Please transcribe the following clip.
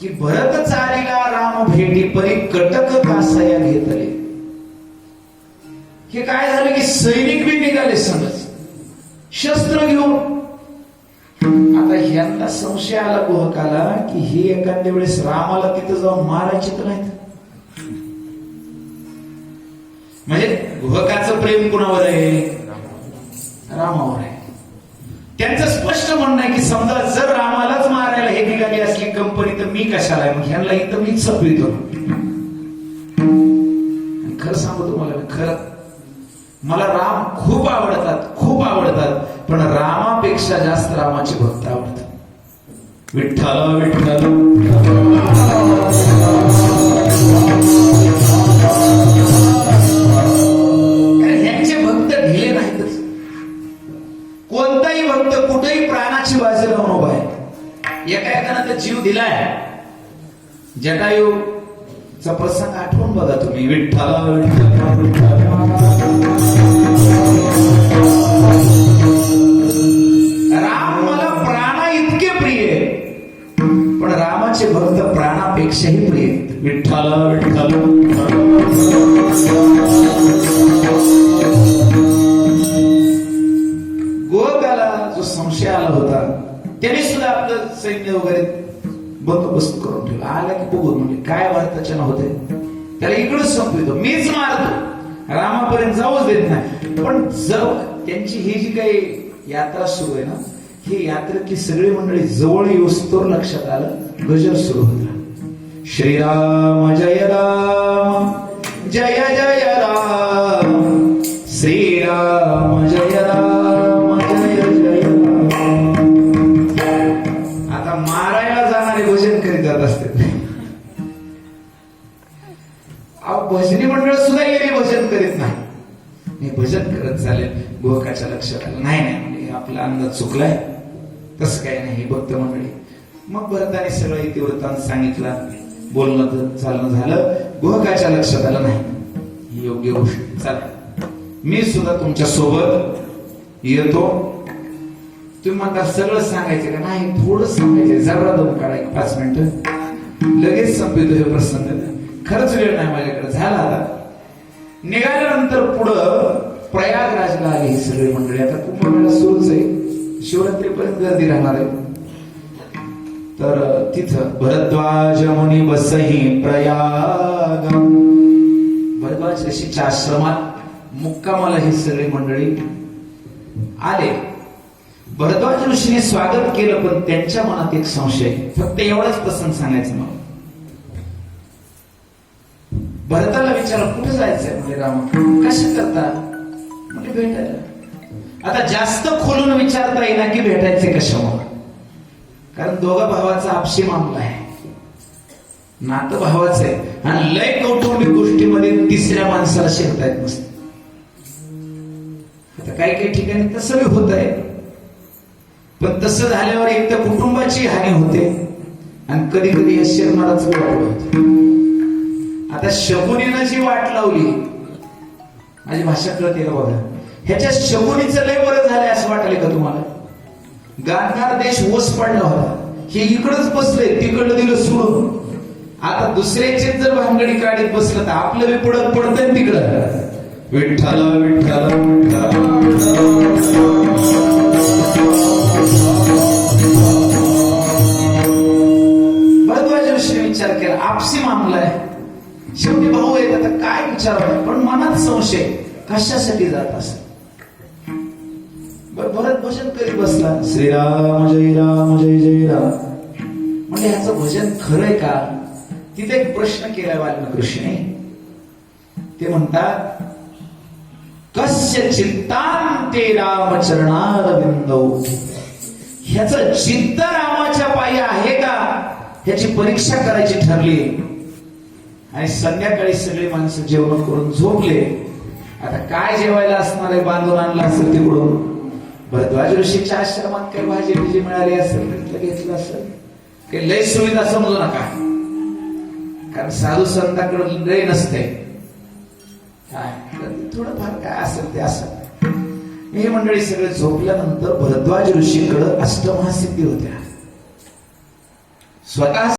की भरत चालिला राम भेटी परी कटक कासया घेतले. हे काय झालं की सैनिक बी निघाले समज. शस्त्र घेऊन. आता ह्यांना संशय आला गुहकाला की हे एखाद्या वेळेस रामाला तिथं जाऊन मारायचे तर नाहीत. म्हणजे गुहकाचं प्रेम कुणावर आहे? रामावर आहे. त्यांचं स्पष्ट म्हणणं आहे की समजा जर रामालाच असली कंपनी तर मी कशाला आहे? मग ह्यांना इथं मीच सपवितो खरं सांगू तुम्हाला खरं मला राम खूप आवडतात खूप आवडतात पण रामापेक्षा जास्त रामाची भक्त आवडतात. विठ्ठल विठ्ठल. आहे जीव दिलाय. जटायू प्रसंग आठवून बघा तुम्ही. विठ्ठल विठ्ठल राम मला प्राणा इतके प्रिय पण रामाचे भक्त प्राणापेक्षाही प्रिय आहेत. विठ्ठल विठ्ठल. गोव्याला जो संशय आला होता त्यांनी सुद्धा आपलं सैन्य वगैरे बंदोबस्त करून ठेवला. आला की बघून म्हणजे काय वार्ताचन होते त्याला इकडंच संपवितो. मीच मारतो. रामापर्यंत जाऊच देत नाही. पण जव त्यांची ही जी काही यात्रा सुरू आहे ना ही यात्रेतली सगळी मंडळी जवळ येऊस्तोर लक्षात आलं गजर सुरू होता श्रीराम जय राम जय जय राम. श्रीराम जय राम. भजनी मंडळ सुद्धा गेले भजन करीत नाही. मी भजन करत चालेल गोकाच्या लक्षात आलं. नाही नाही म्हणजे आपला अंदाज चुकलाय. तसं काय नाही भक्त मंडळी. मग भरताने सगळं इतिवृत्तांत सांगितला. बोलणं तर चालणं झालं. गोहकाच्या लक्षात आलं नाही. ही योग्य गोष्ट. चालेल. मी सुद्धा तुमच्यासोबत येतो. तुम्ही म्हणता सगळं सांगायचं का? नाही थोडं सांगायचं. जरा दोन काढा एक पाच मिनिट. लगेच संपवितो हे प्रसंग. खरंच वेळ नाही माझ्याकडे झाला आता. निघाल्यानंतर पुढं प्रयागराजला आली ही सगळी मंडळी. आता कुंभमेळा सुरूच आहे. शिवरात्रीपर्यंत गर्दी राहणार आहे. तर तिथं भरद्वाज मुनी बसही प्रयाग भरद्वाज ऋषीच्या आश्रमात मुक्कामाला ही सगळी मंडळी आले. भरद्वाज ऋषीने स्वागत केलं पण त्यांच्या मनात एक संशय फक्त एवढाच प्रसंग सांगायचं मला. भरताला विचारा कुठे जायचंय? म्हणजे राम कसे करता? म्हणजे भेटायला. आता जास्त खोलून विचारता येईना की भेटायचे कशावर कारण दोघा भावाचा आपशी मामला आहे. नातं भावाचं आहे. आणि लय कौटुंबिक गोष्टीमध्ये तिसऱ्या माणसाला शिकता येत नसत. आता काही काही ठिकाणी तसं बी होत आहे पण तसं झाल्यावर एक तर कुटुंबाची हानी होते. आणि कधी कधी या शर्मालाच होते. आता शकुनीनं जी वाट लावली माझी भाषा कळते का बघा? ह्याच्या शकुनीचं लय बरं झालंय असं वाटले का तुम्हाला? गाणगार देश ओस पडला होता. हे इकडंच बसले तिकडं दिलं सोडून. आता दुसऱ्याचे जर भांगडी काढीत बसलं तर आपलं बी पुढं पडतंय तिकडं. विठ्ठल विठ्ठल विठ्ठल. आता पण मनात संशय कशासाठी जात असत बर भरत भजन करीत बसला. श्रीराम जय राम जय जय राम. म्हणजे ह्याचं भजन खरंय का? तिथे एक प्रश्न केलाय बालकृष्णे ते म्हणतात कस्य चित्तांते ते चरणारविंदौ ह्याच चित्त रामाच्या पायी आहे का? ह्याची परीक्षा करायची ठरली. आणि संध्याकाळी सगळी माणसं जेवण करून झोपले. आता काय जेवायला असणार आहे? बांधून आणलं असेल तिकडून. भरद्वाज ऋषीच्या आश्रमात काही भाजी बिजी मिळाली असेल तर तिथलं घेतलं असेल. काही लय सुविधा समजू नका. कारण साधू संतांकडे लय नसते. काय? थोडंफार काय असेल ते असं. हे मंडळी सगळे झोपल्यानंतर भरद्वाज ऋषीकडे अष्टमहासिद्धी होत्या. स्वतः